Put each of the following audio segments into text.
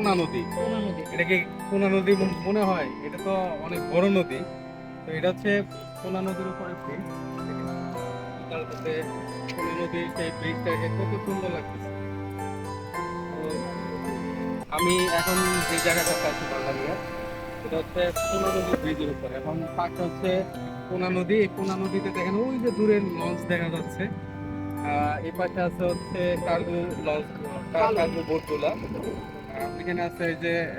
কোনা নদী। কোনা নদী। এটা কি কোনা নদী মন- হয়? এটা তো অনেক বড় নদী। তো এটা হচ্ছে কোনা নদীর উপরে ব্রিজ তারপরে কোনা নদীর সেই ব্রিজটাকে কত সুন্দর লাগতেছে। আমি এখন যে জায়গাটাতে আছি বাঙালিয়া সেটা হচ্ছে কোনা নদীর ব্রিজের উপরে। এখন পাশে হচ্ছে কোনা নদী। এই কোনা নদীতে দেখেন ওই যে দূরে লঞ্চ দেখা যাচ্ছে। আহ, এই পাশে আছে হচ্ছে কার্গো লঞ্চ কার্গো বোটগুলা। এখানে আছে এই যে আহ,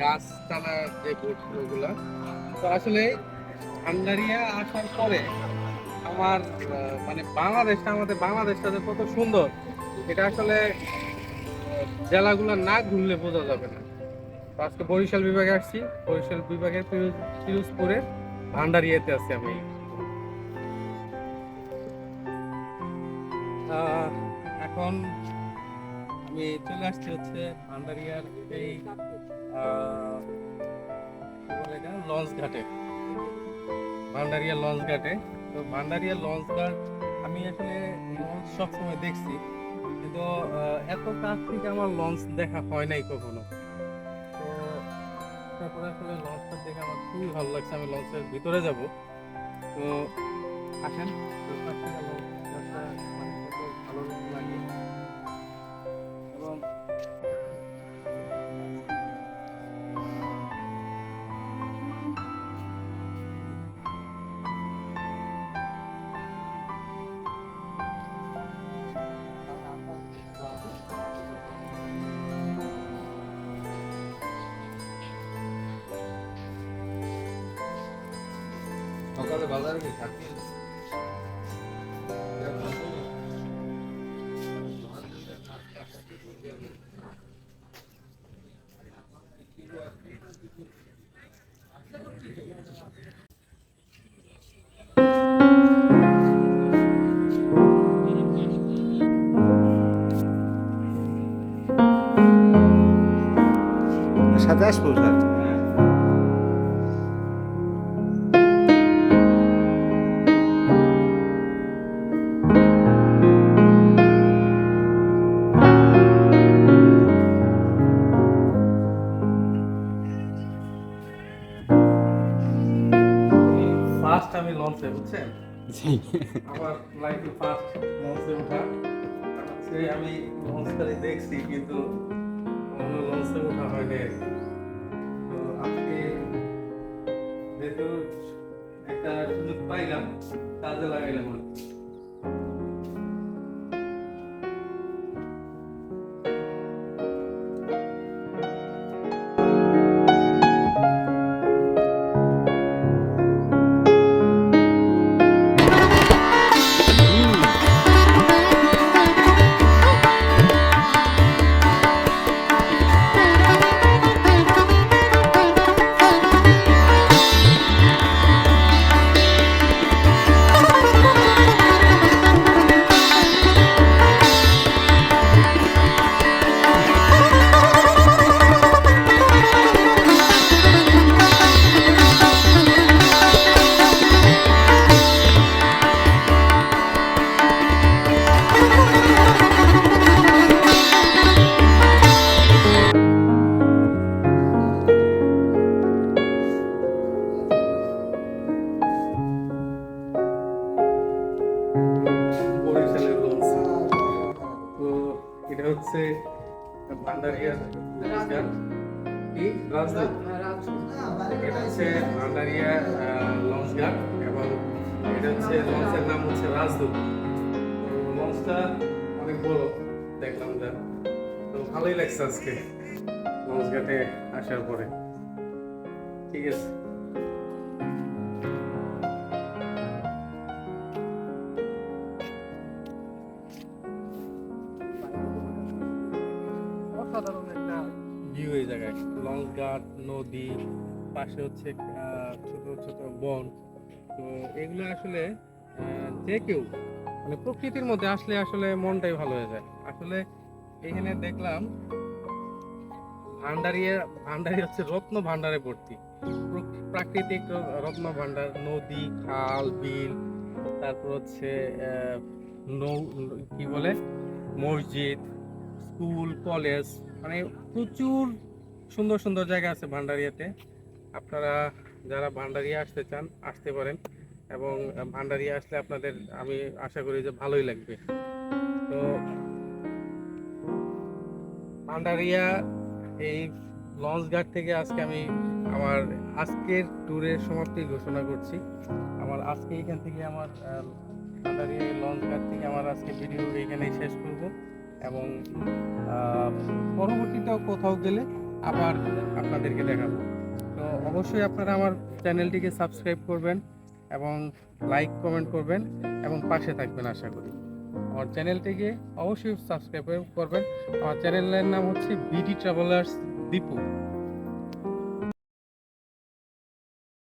গাছপালা যে বোটগুলা তো আসলে আন্দারিয়া আসার পরে আমার মানে বাংলাদেশটা আমাদের বাংলাদেশটা যে কত সুন্দর এটা আসলে জেলাগুলো না ঘুরলে বোঝা যাবে না। তো আজকে বরিশাল বিভাগে আসছি। বরিশাল বিভাগের পিরোজপুরের ভান্ডারিয়াতে আছি আমি। এখন আমি চলে আসছি হচ্ছে ভান্ডারিয়ার এই লঞ্চ ঘাটে। ভান্ডারিয়া লঞ্চ ঘাটে। তো ভান্ডারিয়া লঞ্চ ঘাট আমি আসলে লঞ্চ সবসময় দেখছি। কিন্তু এত কাছ থেকে আমার লঞ্চ দেখা হয় নাই কখনো। তো তারপরে আসলে লঞ্চটা দেখে আমার খুবই ভালো লাগছে। আমি লঞ্চের ভিতরে যাব। তো আসেন। মানে ভালো সকালে বাজারে কি থাকি সাথে আসব স্যার? আমার লাইফে ফার্স্ট লঞ্চে ওঠা। সে আমি লঞ্চ খালি দেখছি, কিন্তু অন্য লঞ্চে ওঠা হয়নি তো আজকে যেহেতু একটা সুযোগ পাইলাম, কাজে লাগাইলাম আর কি। এটা হচ্ছে রাজদূত এটা হচ্ছে ভান্ডারিয়া লঞ্চ এবং এটা হচ্ছে লঞ্চের নাম হচ্ছে লঞ্চটা অনেক বড় ভালোই লাগছে আজকে লঞ্চ ঘাটে আসার পরে। ঠিক আছে। জায়গায় নদী, পাশে হচ্ছে ছোট ছোট বন। তো এগুলো আসলে যে কেউ মানে প্রকৃতির মধ্যে আসলে আসলে মনটাই ভালো হয়ে যায়। আসলে এখানে দেখলাম, ভান্ডারিয়া, ভান্ডারি হচ্ছে রত্ন ভান্ডারে ভর্তি। প্রাকৃতিক রত্ন ভান্ডার, নদী, খাল, বিল, তারপর হচ্ছে নৌ, কি বলে? মসজিদ, স্কুল, কলেজ মানে প্রচুর সুন্দর সুন্দর জায়গা আছে ভান্ডারিয়াতে। আপনারা যারা ভান্ডারিয়া আসতে চান আসতে পারেন। এবং ভান্ডারিয়া আসলে আপনাদের আমি আশা করি যে ভালোই লাগবে। তো ভান্ডারিয়া এই লঞ্চ ঘাট থেকে আজকে আমি আমার আজকের ট্যুরের সমাপ্তি ঘোষণা করছি। আমার আজকে এখান থেকে আমার ভান্ডারিয়া লঞ্চ ঘাট থেকে আমার আজকে ভিডিও এখানেই শেষ করব। এবং আহ, পরবর্তীতেও কোথাও গেলে আবার আপনাদেরকে দেখাবো। তো অবশ্যই আপনারা আমার চ্যানেলটিকে সাবস্ক্রাইব করবেন এবং লাইক, কমেন্ট করবেন এবং পাশে থাকবেন আশা করি। আমার চ্যানেলটিকে অবশ্যই সাবস্ক্রাইব করবেন। আমার চ্যানেলের নাম হচ্ছে বিডি ট্রাভেলার্স দীপু।